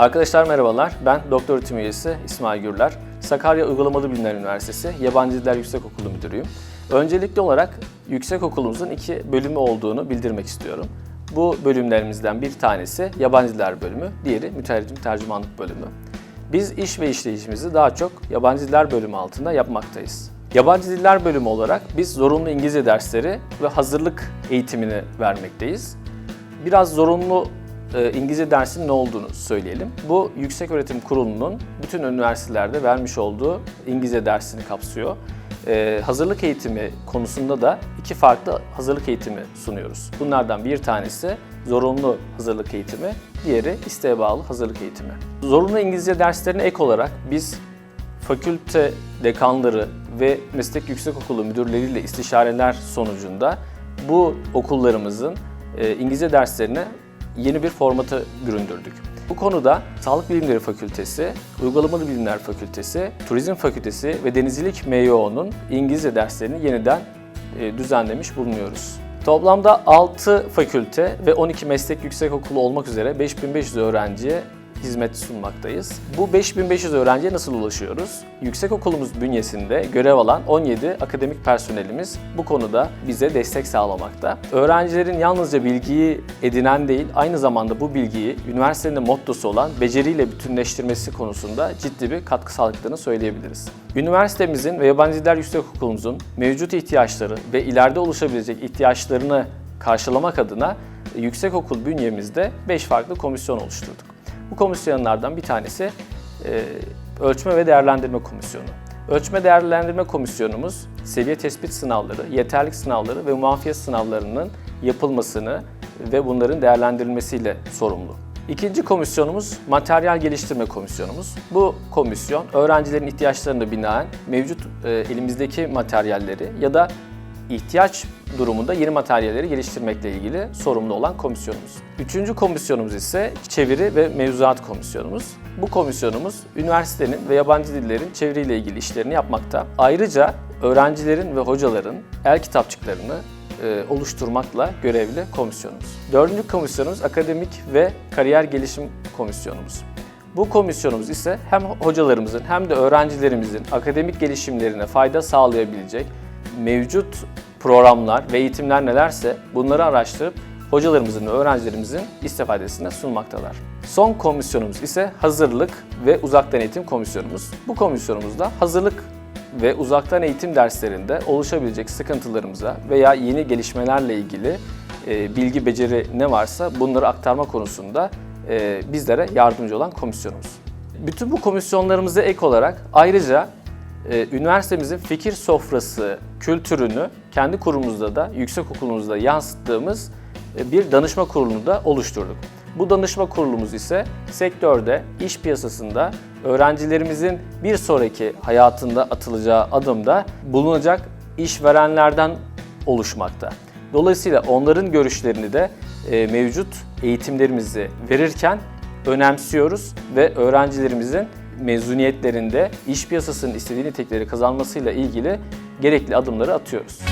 Arkadaşlar merhabalar. Ben doktor öğretim üyesi İsmail Gürler. Sakarya Uygulamalı Bilimler Üniversitesi Yabancı Diller Yüksekokulu Müdürüyüm. Öncelikli olarak yüksekokulumuzun iki bölümü olduğunu bildirmek istiyorum. Bu bölümlerimizden bir tanesi yabancı diller bölümü, diğeri mütercim tercümanlık bölümü. Biz iş ve işleyişimizi daha çok yabancı diller bölümü altında yapmaktayız. Yabancı diller bölümü olarak biz zorunlu İngilizce dersleri ve hazırlık eğitimini vermekteyiz. Biraz zorunlu e, İngilizce dersinin ne olduğunu söyleyelim. Bu Yükseköğretim Kurulu'nun bütün üniversitelerde vermiş olduğu İngilizce dersini kapsıyor. E, hazırlık eğitimi konusunda da iki farklı hazırlık eğitimi sunuyoruz. Bunlardan bir tanesi zorunlu hazırlık eğitimi, diğeri isteğe bağlı hazırlık eğitimi. Zorunlu İngilizce derslerine ek olarak biz fakülte dekanları ve meslek yüksekokulu müdürleriyle istişareler sonucunda bu okullarımızın e, İngilizce derslerine yeni bir formatı büründürdük. Bu konuda Sağlık Bilimleri Fakültesi, Uygulamalı Bilimler Fakültesi, Turizm Fakültesi ve Denizcilik MYO'nun İngilizce derslerini yeniden e, düzenlemiş bulunuyoruz. Toplamda 6 fakülte ve 12 meslek yüksekokulu olmak üzere 5500 öğrenciye hizmet sunmaktayız. Bu 5500 öğrenciye nasıl ulaşıyoruz? Yüksekokulumuz bünyesinde görev alan 17 akademik personelimiz bu konuda bize destek sağlamakta. Öğrencilerin yalnızca bilgiyi edinen değil, aynı zamanda bu bilgiyi üniversitenin mottosu olan beceriyle bütünleştirmesi konusunda ciddi bir katkı sağladıklarını söyleyebiliriz. Üniversitemizin ve Yabancı Diller Yüksekokulumuzun mevcut ihtiyaçları ve ileride oluşabilecek ihtiyaçlarını karşılamak adına yüksekokul bünyemizde 5 farklı komisyon oluşturduk. Bu komisyonlardan bir tanesi e, Ölçme ve Değerlendirme Komisyonu. Ölçme Değerlendirme Komisyonumuz seviye tespit sınavları, yeterlik sınavları ve muafiyet sınavlarının yapılmasını ve bunların değerlendirilmesiyle sorumlu. İkinci komisyonumuz Materyal Geliştirme Komisyonumuz. Bu komisyon öğrencilerin ihtiyaçlarına binaen mevcut e, elimizdeki materyalleri ya da ihtiyaç durumunda yeni materyalleri geliştirmekle ilgili sorumlu olan komisyonumuz. Üçüncü komisyonumuz ise çeviri ve mevzuat komisyonumuz. Bu komisyonumuz üniversitenin ve yabancı dillerin çeviriyle ilgili işlerini yapmakta. Ayrıca öğrencilerin ve hocaların el kitapçıklarını e, oluşturmakla görevli komisyonumuz. Dördüncü komisyonumuz akademik ve kariyer gelişim komisyonumuz. Bu komisyonumuz ise hem hocalarımızın hem de öğrencilerimizin akademik gelişimlerine fayda sağlayabilecek mevcut programlar ve eğitimler nelerse bunları araştırıp hocalarımızın ve öğrencilerimizin istifadesine sunmaktalar. Son komisyonumuz ise hazırlık ve uzaktan eğitim komisyonumuz. Bu komisyonumuzda hazırlık ve uzaktan eğitim derslerinde oluşabilecek sıkıntılarımıza veya yeni gelişmelerle ilgili e, bilgi, beceri ne varsa bunları aktarma konusunda e, bizlere yardımcı olan komisyonumuz. Bütün bu komisyonlarımıza ek olarak ayrıca e, üniversitemizin fikir sofrası kültürünü kendi kurumumuzda da yüksek okulumuzda yansıttığımız e, bir danışma kurulunu da oluşturduk. Bu danışma kurulumuz ise sektörde, iş piyasasında öğrencilerimizin bir sonraki hayatında atılacağı adımda bulunacak işverenlerden oluşmakta. Dolayısıyla onların görüşlerini de e, mevcut eğitimlerimizi verirken önemsiyoruz ve öğrencilerimizin mezuniyetlerinde iş piyasasının istediği nitelikleri kazanmasıyla ilgili gerekli adımları atıyoruz.